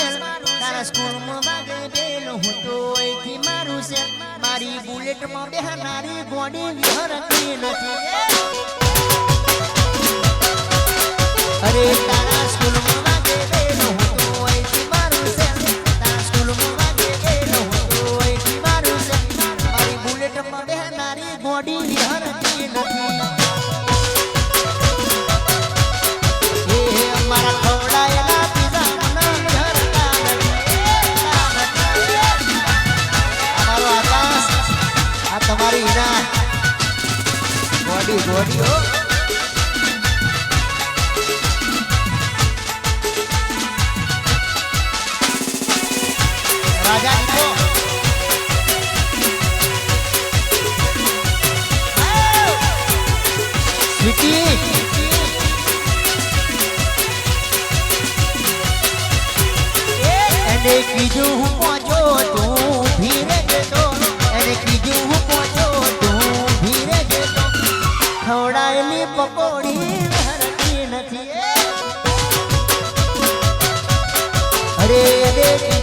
Cell તારા સ્કૂલમાં વાગે પેલો હું તો અહીંથી મારું સેલ મારી બુલેટમાં બેહનારી ગોડી વિહરતી નથી. અરે તારા તમારી હિના બોડી બોડી હો. રાજા દીપો સ્વીટી કીધું હું ખવડાયેલી પકોડી ધરતી નથી. અરે દેખી